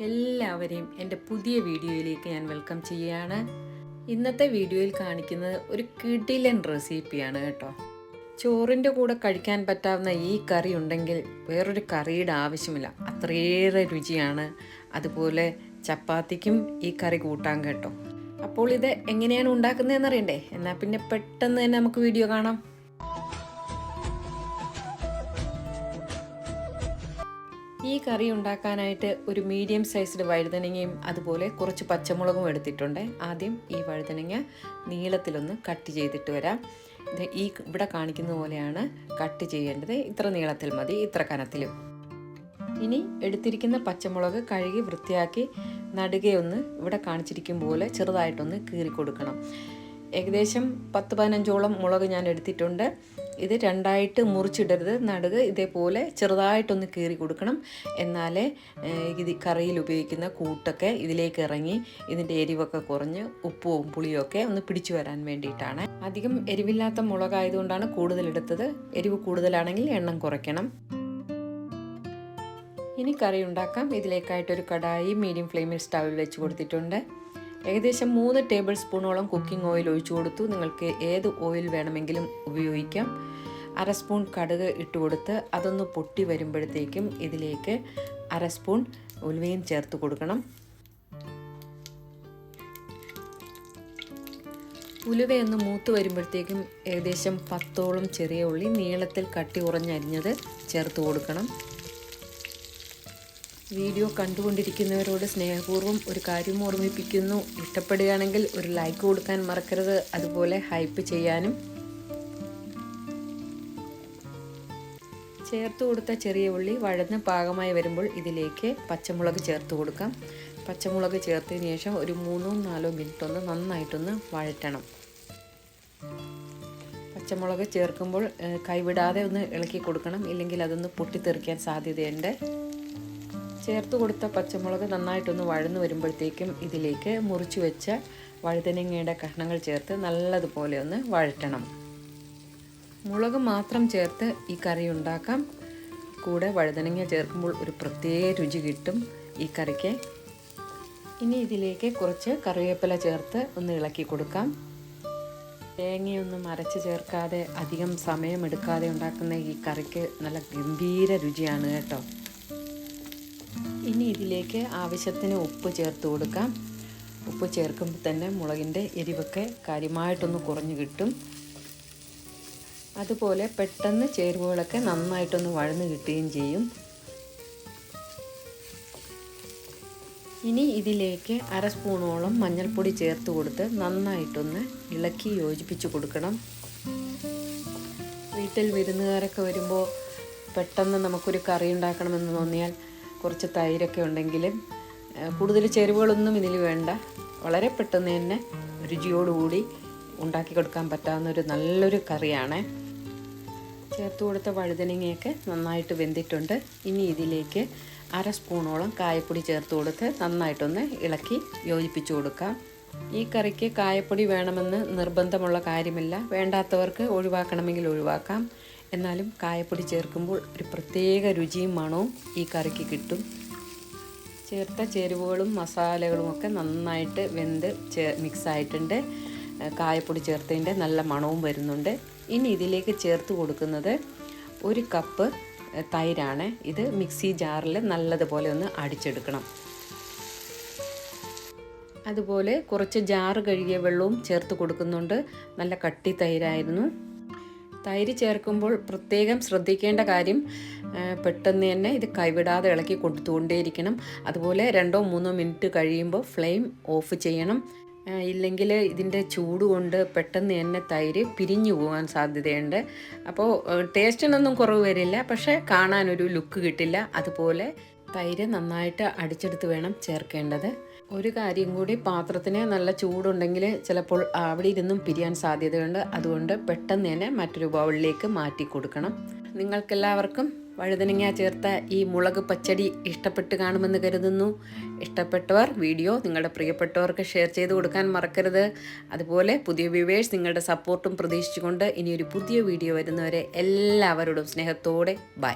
എല്ലാവരെയും എന്റെ പുതിയ വീഡിയോയിലേക്ക് ഞാൻ വെൽക്കം ചെയ്യുകയാണ്. ഇന്നത്തെ വീഡിയോയിൽ കാണിക്കുന്നത് ഒരു കിടിലൻ റെസിപ്പിയാണ് കേട്ടോ. ചോറിന്റെ കൂടെ കഴിക്കാൻ പറ്റാവുന്ന ഈ കറി ഉണ്ടെങ്കിൽ വേറൊരു കറിയുടെ ആവശ്യമില്ല. അത്രയേറെ രുചിയാണ്. അതുപോലെ ചപ്പാത്തിക്കും ഈ കറി കൂട്ടാൻ കേട്ടോ. അപ്പോൾ ഇത് എങ്ങനെയാണ് ഉണ്ടാക്കുന്നതെന്ന് അറിയണ്ടേ? എന്നാൽ പിന്നെ പെട്ടെന്ന് തന്നെ നമുക്ക് വീഡിയോ കാണാം. ഈ കറി ഉണ്ടാക്കാനായിട്ട് ഒരു മീഡിയം സൈസ്ഡ് വഴുതനങ്ങയും അതുപോലെ കുറച്ച് പച്ചമുളകും എടുത്തിട്ടുണ്ട്. ആദ്യം ഈ വഴുതനങ്ങ നീളത്തിലൊന്ന് കട്ട് ചെയ്തിട്ട് വരാം. ഈ ഇവിടെ കാണിക്കുന്ന പോലെയാണ് കട്ട് ചെയ്യേണ്ടത്. ഇത്ര നീളത്തിൽ മതി ഇത്ര കനത്തിലും. ഇനി എടുത്തിരിക്കുന്ന പച്ചമുളക് കഴുകി വൃത്തിയാക്കി നടുകയൊന്ന് ഇവിടെ കാണിച്ചിരിക്കും പോലെ ചെറുതായിട്ടൊന്ന് കീറി കൊടുക്കണം ഏകദേശം പത്ത് പതിനഞ്ചോളം മുളക് ഞാൻ എടുത്തിട്ടുണ്ട്. ഇത് രണ്ടായിട്ട് മുറിച്ചിടരുത് നടുക് ഇതേപോലെ ചെറുതായിട്ടൊന്ന് കീറി കൊടുക്കണം. എന്നാലേ ഇത് കറിയിൽ ഉപയോഗിക്കുന്ന കൂട്ടൊക്കെ ഇതിലേക്ക് ഇറങ്ങി ഇതിന്റെ എരിവൊക്കെ കുറഞ്ഞ് ഉപ്പും പുളിയും ഒക്കെ ഒന്ന് പിടിച്ചു വരാൻ വേണ്ടിയിട്ടാണ്. അധികം എരിവില്ലാത്ത മുളകായതുകൊണ്ടാണ് കൂടുതലെടുത്തത് എരിവ് കൂടുതലാണെങ്കിൽ എണ്ണം കുറയ്ക്കണം. ഇനി കറി ഉണ്ടാക്കാം. ഇതിലേക്കായിട്ടൊരു കടായി മീഡിയം ഫ്ലെയിമിൽ സ്റ്റവിൽ വെച്ച് കൊടുത്തിട്ടുണ്ട്. ഏകദേശം മൂന്ന് ടേബിൾ സ്പൂണോളം കുക്കിംഗ് ഓയിൽ ഒഴിച്ചു കൊടുത്തു. നിങ്ങൾക്ക് ഏത് ഓയിൽ വേണമെങ്കിലും ഉപയോഗിക്കാം. അര സ്പൂൺ കടുക് ഇട്ട് കൊടുത്ത് അതൊന്ന് പൊട്ടി വരുമ്പോഴത്തേക്കും ഇതിലേക്ക് അര സ്പൂൺ ഉലുവയും ചേർത്ത് കൊടുക്കണം. ഉലുവയൊന്ന് മൂത്ത് വരുമ്പോഴത്തേക്കും ഏകദേശം പത്തോളം ചെറിയ ഉള്ളി നീളത്തിൽ കട്ടി ഉറഞ്ഞരിഞ്ഞത് ചേർത്ത് കൊടുക്കണം. വീഡിയോ കണ്ടുകൊണ്ടിരിക്കുന്നവരോട് സ്നേഹപൂർവം ഒരു കാര്യം ഓർമ്മിപ്പിക്കുന്നു. ഇഷ്ടപ്പെടുകയാണെങ്കിൽ ഒരു ലൈക്ക് കൊടുക്കാൻ മറക്കരുത്. അതുപോലെ ഹൈപ്പ് ചെയ്യാനും. ചേർത്ത് കൊടുത്ത ചെറിയ ഉള്ളി വഴന്ന് പാകമായി വരുമ്പോൾ ഇതിലേക്ക് പച്ചമുളക് ചേർത്ത് കൊടുക്കാം. പച്ചമുളക് ചേർത്തതിന് ശേഷം ഒരു മൂന്നോ നാലോ മിനിറ്റ് ഒന്ന് നന്നായിട്ടൊന്ന് വഴറ്റണം. പച്ചമുളക് ചേർക്കുമ്പോൾ കൈവിടാതെ ഒന്ന് ഇളക്കി കൊടുക്കണം. ഇല്ലെങ്കിൽ അതൊന്ന് പൊട്ടിത്തെറിക്കാൻ സാധ്യതയുണ്ട്. ചേർത്ത് കൊടുത്ത പച്ചമുളക് നന്നായിട്ടൊന്ന് വഴന്നു വരുമ്പോഴത്തേക്കും ഇതിലേക്ക് മുറിച്ചു വെച്ച വഴുതനങ്ങയുടെ കഷ്ണങ്ങൾ ചേർത്ത് നല്ലതുപോലെ ഒന്ന് വഴറ്റണം. മുളക് മാത്രം ചേർത്ത് ഈ കറി ഉണ്ടാക്കാം. കൂടെ വഴുതനങ്ങ ചേർക്കുമ്പോൾ ഒരു പ്രത്യേക രുചി കിട്ടും ഈ കറിക്ക്. ഇനി ഇതിലേക്ക് കുറച്ച് കറിവേപ്പില ചേർത്ത് ഒന്ന് ഇളക്കി കൊടുക്കാം. തേങ്ങയൊന്നും അരച്ച് ചേർക്കാതെ അധികം സമയമെടുക്കാതെ ഉണ്ടാക്കുന്ന ഈ കറിക്ക് നല്ല ഗംഭീര രുചിയാണ് കേട്ടോ. ഇനി ഇതിലേക്ക് ആവശ്യത്തിന് ഉപ്പ് ചേർത്ത് കൊടുക്കാം. ഉപ്പ് ചേർക്കുമ്പോൾ തന്നെ മുളകിന്റെ എരിവൊക്കെ കാര്യമായിട്ടൊന്ന് കുറഞ്ഞു കിട്ടും. അതുപോലെ പെട്ടെന്ന് ചേരുവകളൊക്കെ നന്നായിട്ടൊന്ന് വഴന്ന് കിട്ടുകയും ചെയ്യും. ഇനി ഇതിലേക്ക് അര സ്പൂണോളം മഞ്ഞൾപ്പൊടി ചേർത്ത് കൊടുത്ത് നന്നായിട്ടൊന്ന് ഇളക്കി യോജിപ്പിച്ച് കൊടുക്കണം. വീട്ടിൽ വിരുന്നുകാരൊക്കെ വരുമ്പോൾ പെട്ടെന്ന് നമുക്കൊരു കറി ഉണ്ടാക്കണമെന്ന് തോന്നിയാൽ കുറച്ച് തൈരൊക്കെ ഉണ്ടെങ്കിൽ കൂടുതൽ ചേരുവകളൊന്നും ഇതിൽ വേണ്ട. വളരെ പെട്ടെന്ന് തന്നെ രുചിയോടുകൂടി ഉണ്ടാക്കി കൊടുക്കാൻ പറ്റാവുന്ന ഒരു നല്ലൊരു കറിയാണ്. ചേർത്ത് കൊടുത്ത വഴുതനങ്ങയൊക്കെ നന്നായിട്ട് വെന്തിട്ടുണ്ട്. ഇനി ഇതിലേക്ക് അര സ്പൂണോളം കായപ്പൊടി ചേർത്ത് കൊടുത്ത് നന്നായിട്ടൊന്ന് ഇളക്കി യോജിപ്പിച്ചു കൊടുക്കാം. ഈ കറിക്ക് കായപ്പൊടി വേണമെന്ന് നിർബന്ധമുള്ള കാര്യമില്ല. വേണ്ടാത്തവർക്ക് ഒഴിവാക്കണമെങ്കിൽ ഒഴിവാക്കാം. എന്നാലും കായപ്പൊടി ചേർക്കുമ്പോൾ ഒരു പ്രത്യേക രുചിയും മണവും ഈ കറിക്ക് കിട്ടും. ചേർത്ത ചേരുവകളും മസാലകളും ഒക്കെ നന്നായിട്ട് വെന്ത് ചേ മിക്സ് ആയിട്ടുണ്ട്. കായപ്പൊടി ചേർത്തതിന്റെ നല്ല മണവും വരുന്നുണ്ട്. ഇനി ഇതിലേക്ക് ചേർത്ത് കൊടുക്കുന്നത് ഒരു കപ്പ് തൈരാണ്. ഇത് മിക്സി ജാറിൽ നല്ലതുപോലെ ഒന്ന് അടിച്ചെടുക്കണം. അതുപോലെ കുറച്ച് ജാറ് കഴുകിയ വെള്ളവും ചേർത്ത് കൊടുക്കുന്നുണ്ട്. നല്ല കട്ടി തൈരായിരുന്നു. തൈര് ചേർക്കുമ്പോൾ പ്രത്യേകം ശ്രദ്ധിക്കേണ്ട കാര്യം പെട്ടെന്ന് തന്നെ ഇത് കൈവിടാതെ ഇളക്കി കൊടുത്തുകൊണ്ടേയിരിക്കണം. അതുപോലെ രണ്ടോ മൂന്നോ മിനിറ്റ് കഴിയുമ്പോൾ ഫ്ലെയിം ഓഫ് ചെയ്യണം. ഇല്ലെങ്കിൽ ഇതിന്റെ ചൂട് കൊണ്ട് പെട്ടെന്ന് തന്നെ തൈര് പിരിഞ്ഞു പോകാൻ സാധ്യതയുണ്ട്. അപ്പോൾ ടേസ്റ്റിനൊന്നും കുറവ് വരില്ല. പക്ഷേ കാണാനൊരു ലുക്ക് കിട്ടില്ല. അതുപോലെ തൈര് നന്നായിട്ട് അടിച്ചെടുത്ത് വേണം ചേർക്കേണ്ടത്. ഒരു കാര്യം കൂടി പാത്രത്തിന് നല്ല ചൂടുണ്ടെങ്കിൽ ചിലപ്പോൾ അവിടെ ഇരുന്നും പിരിയാൻ സാധ്യതയുണ്ട്. അതുകൊണ്ട് പെട്ടെന്ന് തന്നെ മറ്റൊരു ബൗളിലേക്ക് മാറ്റി കൊടുക്കണം. നിങ്ങൾക്കെല്ലാവർക്കും വഴുതനങ്ങ ചേർത്ത ഈ മുളക് പച്ചടി ഇഷ്ടപ്പെട്ട് കാണുമെന്ന് കരുതുന്നു. ഇഷ്ടപ്പെട്ടവർ വീഡിയോ നിങ്ങളുടെ പ്രിയപ്പെട്ടവർക്ക് ഷെയർ ചെയ്ത് കൊടുക്കാൻ മറക്കരുത്. അതുപോലെ പുതിയ വ്യൂവേഴ്സ് നിങ്ങളുടെ സപ്പോർട്ടും പ്രതീക്ഷിച്ചുകൊണ്ട് ഇനിയൊരു പുതിയ വീഡിയോ വരുന്നവരെ എല്ലാവരോടും സ്നേഹത്തോടെ ബൈ.